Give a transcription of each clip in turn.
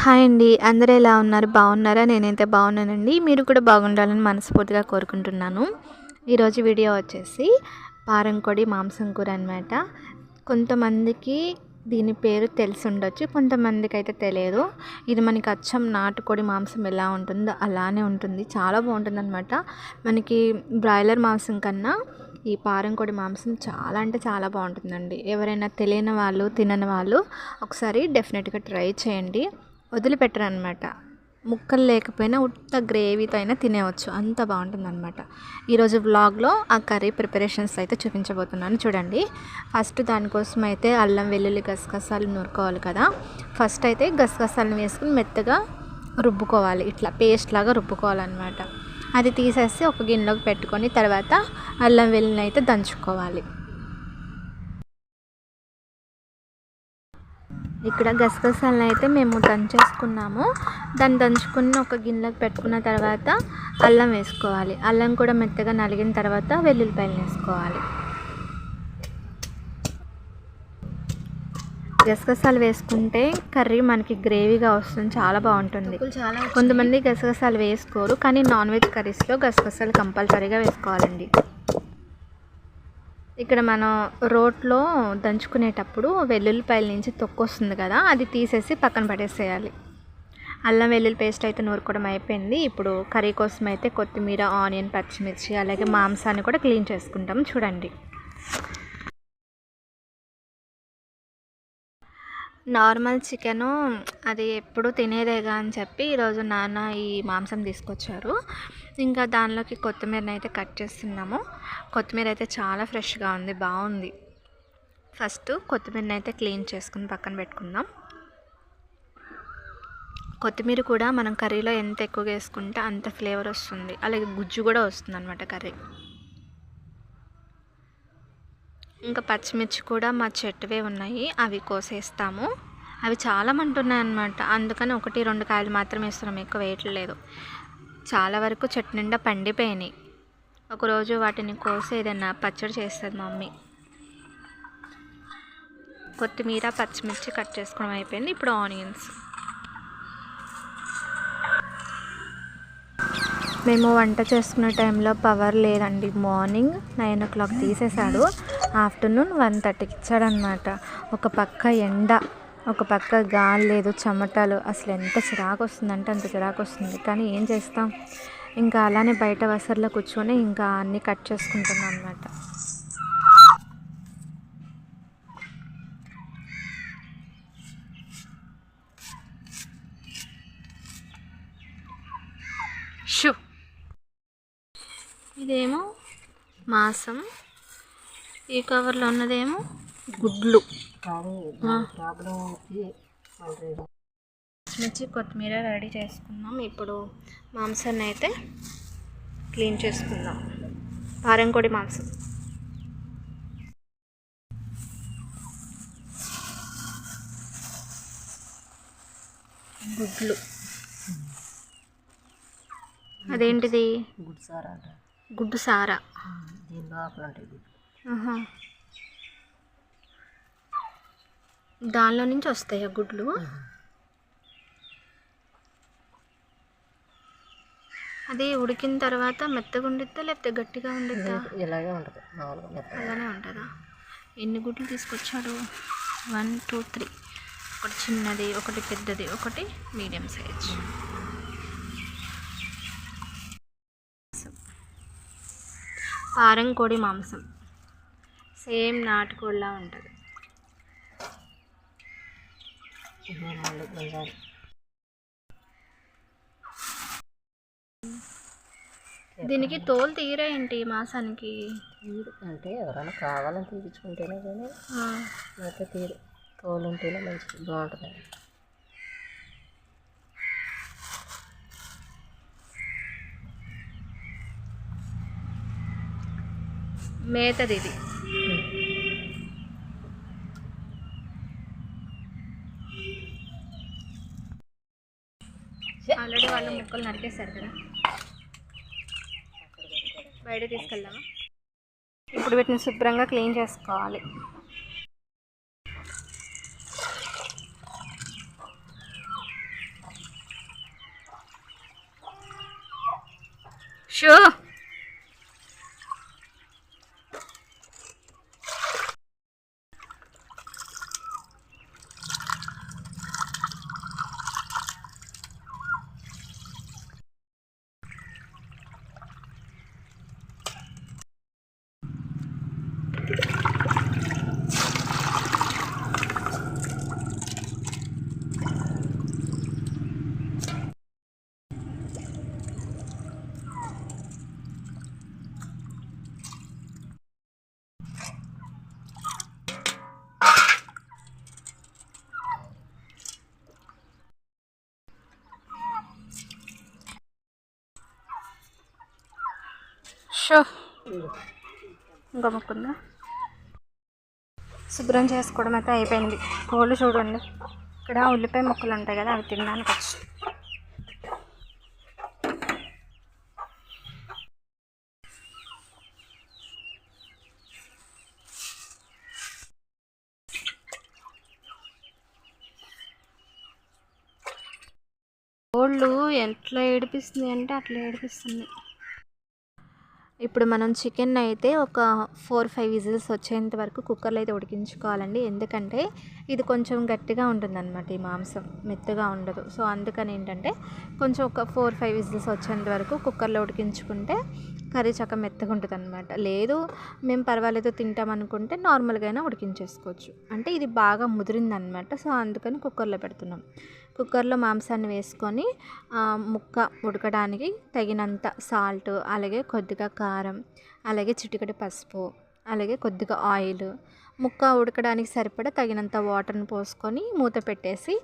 Hi అండి. అందరూ ఎలా ఉన్నారు? బాగున్నారా? నేనైతే బాగున్నానండి. మీరు కూడా బాగుండాలని మనస్ఫూర్తిగా కోరుకుంటున్నాను. ఈరోజు వీడియో వచ్చేసి పారంకొడి మాంసం కూర అనమాట కొంతమందికి దీని పేరు తెలిసి ఉండొచ్చు కొంతమందికి అయితే తెలియదు. ఇది మనకి అచ్చం నాటుకోడి మాంసం ఎలా ఉంటుందో అలానే ఉంటుంది. చాలా బాగుంటుంది అనమాట మనకి బ్రాయిలర్ మాంసం కన్నా ఈ పారంకోడి మాంసం చాలా అంటే చాలా బాగుంటుందండి. ఎవరైనా తెలియని వాళ్ళు తినని వాళ్ళు ఒకసారి డెఫినెట్గా ట్రై చేయండి. వదిలిపెట్టరు అనమాట ముక్కలు లేకపోయినా ఉత్త గ్రేవీతో అయినా తినేవచ్చు అంత బాగుంటుంది అనమాట ఈరోజు వ్లాగ్లో ఆ కర్రీ ప్రిపరేషన్స్ అయితే చూపించబోతున్నాను. చూడండి. ఫస్ట్ దానికోసం అయితే అల్లం వెల్లుల్లి గసగసాలు నూరుకోవాలి కదా. ఫస్ట్ అయితే గసగసాలను వేసుకుని మెత్తగా రుబ్బుకోవాలి. ఇట్లా పేస్ట్ లాగా రుబ్బుకోవాలన్నమాట అది తీసేసి ఒక గిన్నెలోకి పెట్టుకొని తర్వాత అల్లం వెల్లుల్లి అయితే దంచుకోవాలి. ఇక్కడ గసగసాలను అయితే మేము దంచేసుకున్నాము. దాన్ని దంచుకుని ఒక గిన్నెలోకి పెట్టుకున్న తర్వాత అల్లం వేసుకోవాలి. అల్లం కూడా మెత్తగా నలిగిన తర్వాత వెల్లుల్లిపాయలు వేసుకోవాలి. గసగసాలు వేసుకుంటే కర్రీ మనకి గ్రేవీగా వస్తుంది. చాలా బాగుంటుంది. కొంతమంది గసగసాలు వేసుకోరు కానీ నాన్ వెజ్ కర్రీస్లో గసగసాలు కంపల్సరీగా వేసుకోవాలండి. ఇక్కడ మనం రోట్లో దంచుకునేటప్పుడు వెల్లుల్లిపాయల నుంచి తొక్కొస్తుంది కదా అది తీసేసి పక్కన పడేసేయాలి. అల్లం వెల్లుల్లి పేస్ట్ అయితే నూరుకోవడం అయిపోయింది. ఇప్పుడు కర్రీ కోసం అయితే కొత్తిమీర ఆనియన్ పచ్చిమిర్చి అలాగే మాంసాన్ని కూడా క్లీన్ చేసుకుంటాం. చూడండి. నార్మల్ చికెను అది ఎప్పుడు తినేదేగా అని చెప్పి ఈరోజు నాన్న ఈ మాంసం తీసుకొచ్చారు. ఇంకా దానిలోకి కొత్తిమీరని అయితే కట్ చేస్తున్నాము. కొత్తిమీర అయితే చాలా ఫ్రెష్గా ఉంది బాగుంది. ఫస్ట్ కొత్తిమీరని అయితే క్లీన్ చేసుకుని పక్కన పెట్టుకుందాం. కొత్తిమీర కూడా మనం కర్రీలో ఎంత ఎక్కువగా వేసుకుంటే అంత ఫ్లేవర్ వస్తుంది. అలాగే గుజ్జు కూడా వస్తుంది అనమాట కర్రీ. ఇంకా పచ్చిమిర్చి కూడా మా చెట్టువే ఉన్నాయి. అవి కోసేస్తాము. అవి చాలా మంటున్నాయి అన్నమాట అందుకని ఒకటి రెండు కాయలు మాత్రమే ఇస్తున్నాం. ఎక్కువ వేయట్లేదు చాలా వరకు చెట్టు నిండా పండిపోయినాయి. ఒకరోజు వాటిని కోసి ఏదైనా పచ్చడి చేస్తుంది మమ్మీ. కొత్తిమీర పచ్చిమిర్చి కట్ చేసుకోవడం అయిపోయింది. ఇప్పుడు ఆనియన్స్. మేము వంట చేసుకునే టైంలో పవర్ లేదండి. మార్నింగ్ నైన్ ఓ క్లాక్ తీసేశాడు. ఆఫ్టర్నూన్ వన్ థర్టీకి ఇచ్చాడనమాట. ఒక పక్క ఎండ ఒక పక్క గాలి లేదు చెమటలు. అసలు ఎంత చిరాకు వస్తుందంటే అంత చిరాకు వస్తుంది కానీ ఏం చేస్తాం? ఇంకా అలానే బయట వసర్లో కూర్చొని ఇంకా అన్నీ కట్ చేసుకుంటున్నాం అనమాట షూ. ఇదేమో మాసం. ఈ కవర్లో ఉన్నదేమో? గుడ్లు. పచ్చిమిర్చి కొత్తిమీర రెడీ చేసుకున్నాం. ఇప్పుడు మాంసాన్ని అయితే క్లీన్ చేసుకుందాం. పారంకోడి మాంసం. గుడ్లు. అదేంటిది? గుడ్ సార్ గుడ్డు సారా. దీని లోపల ఉంటాయి గుడ్లు ఆహా. దానిలో నుంచి వస్తాయా గుడ్లు? అది ఉడికిన తర్వాత మెత్తగా ఉండిద్దా లేకపోతే గట్టిగా ఉండిద్దా? ఇలాగే ఉంటుంది అలానే ఉంటుందా? ఎన్ని గుడ్లు తీసుకొచ్చాడు వన్ టూ త్రీ. ఒకటి చిన్నది ఒకటి పెద్దది ఒకటి మీడియం సైజ్. పారం కోడి మాంసం. సేమ్ నాటుకోడిలా ఉంటుంది. దీనికి తోలు తీరా ఏంటి ఈ మాసానికి? తీరు. అంటే ఎవరైనా కావాలని తీపించుకుంటేనే కానీ అయితే తీరు. తోలు ఉంటేనే మంచిది బాగుంటుంది. మేతది ఇది. ఆల్రెడీ నరికేశారు కదా. బయట తీసుకెళ్దామా? ఇప్పుడు వీటిని శుభ్రంగా క్లీన్ చేసుకోవాలి. షో ఇంకా ముక్కుందా? శుభ్రం చేసుకోవడం అయితే అయిపోయింది. కోళ్ళు చూడండి. ఇక్కడ ఉల్లిపాయ ముక్కలు ఉంటాయి కదా అవి తినడానికి వచ్చి. కోళ్ళు ఎట్లా ఏడిపిస్తుంది అంటే అట్లా ఏడిపిస్తుంది. ఇప్పుడు మనం చికెన్ అయితే ఒక ఫోర్ ఫైవ్ విజిల్స్ వచ్చేంత వరకు కుక్కర్లో అయితే ఉడికించుకోవాలండి. ఎందుకంటే ఇది కొంచెం గట్టిగా ఉంటుందన్నమాట ఈ మాంసం. మెత్తగా ఉండదు. సో అందుకని ఏంటంటే కొంచెం ఒక ఫోర్ ఫైవ్ విజిల్స్ వచ్చేంత వరకు కుక్కర్లో ఉడికించుకుంటే కర్రీ చక్క మెత్తగా ఉంటుంది అనమాట లేదు మేము పర్వాలేదు తింటాం అనుకుంటే నార్మల్గా అయినా ఉడికించేసుకోవచ్చు. అంటే ఇది బాగా ముదిరిందనమాట సో అందుకని కుక్కర్లో పెడుతున్నాం. కుక్కర్లో మాంసాన్ని వేసుకొని ముక్క ఉడకడానికి తగినంత సాల్ట్ అలాగే కొద్దిగా కారం అలాగే చిటికటి పసుపు అలాగే కొద్దిగా ఆయిల్ ముక్క ఉడకడానికి సరిపడా తగినంత వాటర్ని పోసుకొని మూత పెట్టేసి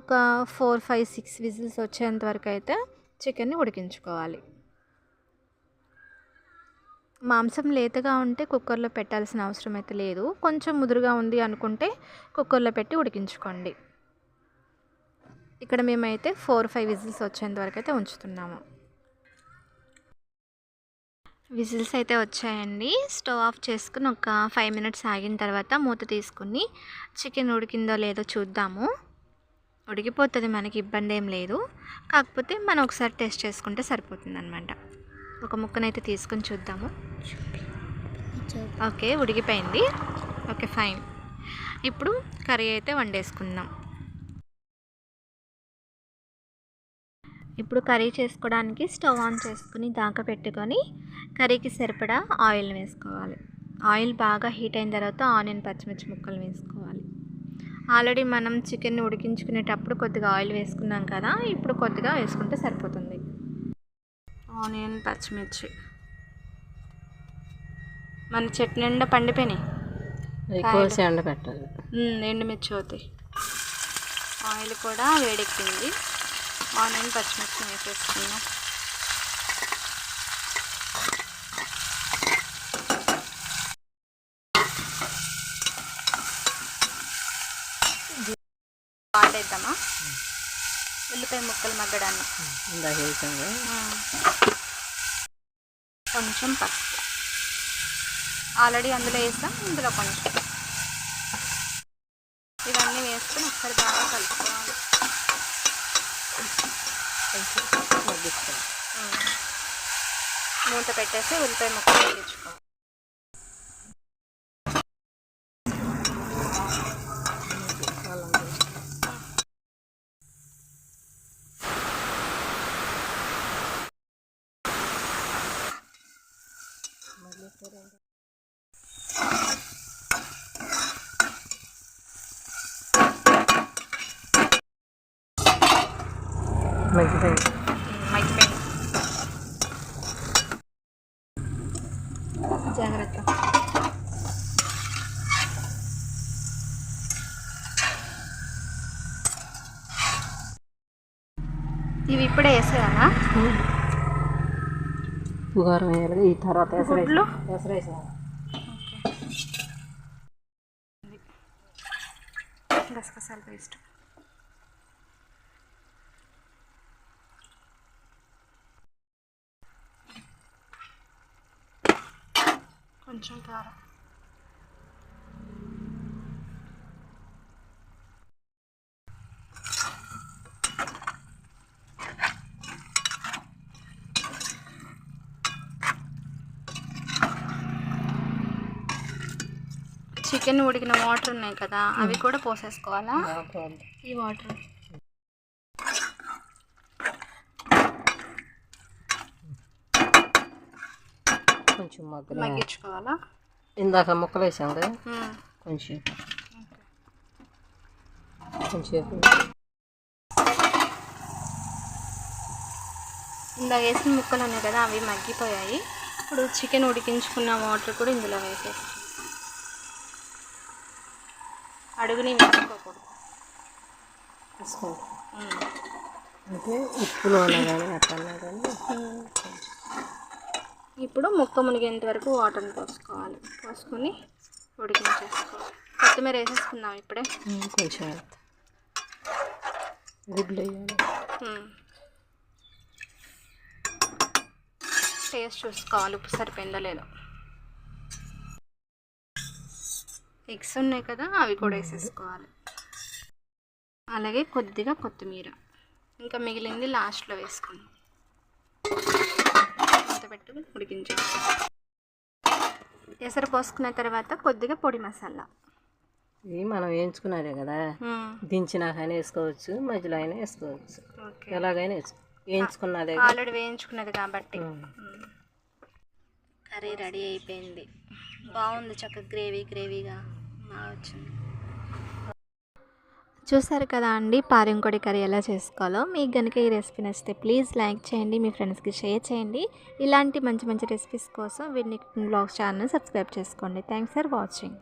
ఒక ఫోర్ ఫైవ్ సిక్స్ విజిల్స్ వచ్చేంత వరకు అయితే చికెన్ని ఉడికించుకోవాలి. మాంసం లేతగా ఉంటే కుక్కర్లో పెట్టాల్సిన అవసరం అయితే లేదు. కొంచెం ముదురుగా ఉంది అనుకుంటే కుక్కర్లో పెట్టి ఉడికించుకోండి. ఇక్కడ మేమైతే ఫోర్ ఫైవ్ విజిల్స్ వచ్చేంత వరకు అయితే ఉంచుతున్నాము. విజిల్స్ అయితే వచ్చాయండి. స్టవ్ ఆఫ్ చేసుకుని ఒక ఫైవ్ మినిట్స్ ఆగిన తర్వాత మూత తీసుకుని చికెన్ ఉడికిందో లేదో చూద్దాము. ఉడికిపోతుంది మనకి ఇబ్బంది ఏం లేదు. కాకపోతే మనం ఒకసారి టెస్ట్ చేసుకుంటే సరిపోతుంది అనమాట ఒక ముక్కనైతే తీసుకుని చూద్దాము. ఓకే ఉడికిపోయింది. Okay fine. ఇప్పుడు కర్రీ అయితే వండేసుకుందాం. ఇప్పుడు కర్రీ చేసుకోవడానికి స్టవ్ ఆన్ చేసుకుని దాకా పెట్టుకొని కర్రీకి సరిపడా ఆయిల్ వేసుకోవాలి. ఆయిల్ బాగా హీట్ అయిన తర్వాత ఆనియన్ పచ్చిమిర్చి ముక్కలు వేసుకోవాలి. ఆల్రెడీ మనం చికెన్ ఉడికించుకునేటప్పుడు కొద్దిగా ఆయిల్ వేసుకున్నాం కదా ఇప్పుడు కొద్దిగా వేసుకుంటే సరిపోతుంది. ఆనియన్ పచ్చిమిర్చి. మన చెట్టు నిండా పండిపోయినాయి. కోసి ఎండ పెట్టాలి ఎండుమిర్చి అవుతాయి. ఆయిల్ కూడా వేడెక్కింది. ఆనియన్ పచ్చిమిర్చి వేసేసుకున్నాం. ఉల్లిపాయ ముక్కలు మగ్గడానికి వేసాము. కొంచెం పసుపు. ఆల్రెడీ అందులో వేసాం ఇందులో కొంచెం. ఇవన్నీ వేసుకొని ఒకసారి బాగా కలుపుకోవాలి. మూత పెట్టేసి ఉల్లిపాయ ముక్కలు వేయించుకోవాలి అల్లం పేస్ట్. మళ్ళీ కూర ఎంత? మగ్గిపోయింది మగ్గిపోయింది జాగ్రత్త. ఇవి ఇప్పుడే వేసేయాలా? వేయాలి ఈ తర్వాత ఎసరు గుడ్లు? ఎసరు వేసాము గసగసాల పేస్ట్. కొంచెం చికెన్ ఉడికిన వాటర్ ఉన్నాయి కదా అవి కూడా పోసేసుకోవాలా? ఈ వాటర్ కొంచెం మగ్గించుకోవాలా? ఇందాక ముక్కలు వేసాం కదా. కొంచెం కొంచెం ఇందాక వేసిన ముక్కలు ఉన్నాయి కదా అవి మగ్గిపోయాయి. ఇప్పుడు చికెన్ ఉడికించుకున్న వాటర్ కూడా ఇందులో వేసేసి అడుగుని వేసుకోకూడదు. వేసుకోండి. అంటే ఉప్పులో ఉన్నా కానీ అట్లా కానీ ఇప్పుడు ముక్క మునిగేంత వరకు వాటర్ని పోసుకోవాలి. పోసుకొని ఉడికించేసుకోవాలి. కొత్తిమీర వేసేసుకుందాం ఇప్పుడే. కొంచెం. గుడ్లు. టేస్ట్ చూసుకోవాలి ఉప్పు సరిపోయిందో లేదో. ఎగ్స్ ఉన్నాయి కదా అవి కూడా వేసేసుకోవాలి. అలాగే కొద్దిగా కొత్తిమీర. ఇంకా మిగిలింది లాస్ట్లో వేసుకుందాం. పెట్టుకుని ఉడికించేసి ఎసరు పోసుకున్న తర్వాత కొద్దిగా పొడి మసాలా. ఇది మనం వేయించుకున్నదే కదా. దించినాకైనా వేసుకోవచ్చు మధ్యలో అయినా వేసుకోవచ్చు. ఎలాగైనా వేసుకో వేయించుకున్నదే ఆల్రెడీ వేయించుకున్నది కాబట్టి. కర్రీ రెడీ అయిపోయింది. బాగుంది చక్కగా గ్రేవీ గ్రేవీగా బాగా వచ్చింది. చూసారు కదా అండి పారింకొడి కర్రీ ఎలా చేసుకోవాలో. మీకు కనుక ఈ రెసిపీ నచ్చితే ప్లీజ్ లైక్ చేయండి మీ ఫ్రెండ్స్కి షేర్ చేయండి. ఇలాంటి మంచి మంచి రెసిపీస్ కోసం వీడిని బ్లాగ్ ఛానల్ సబ్స్క్రైబ్ చేసుకోండి. Thanks for watching.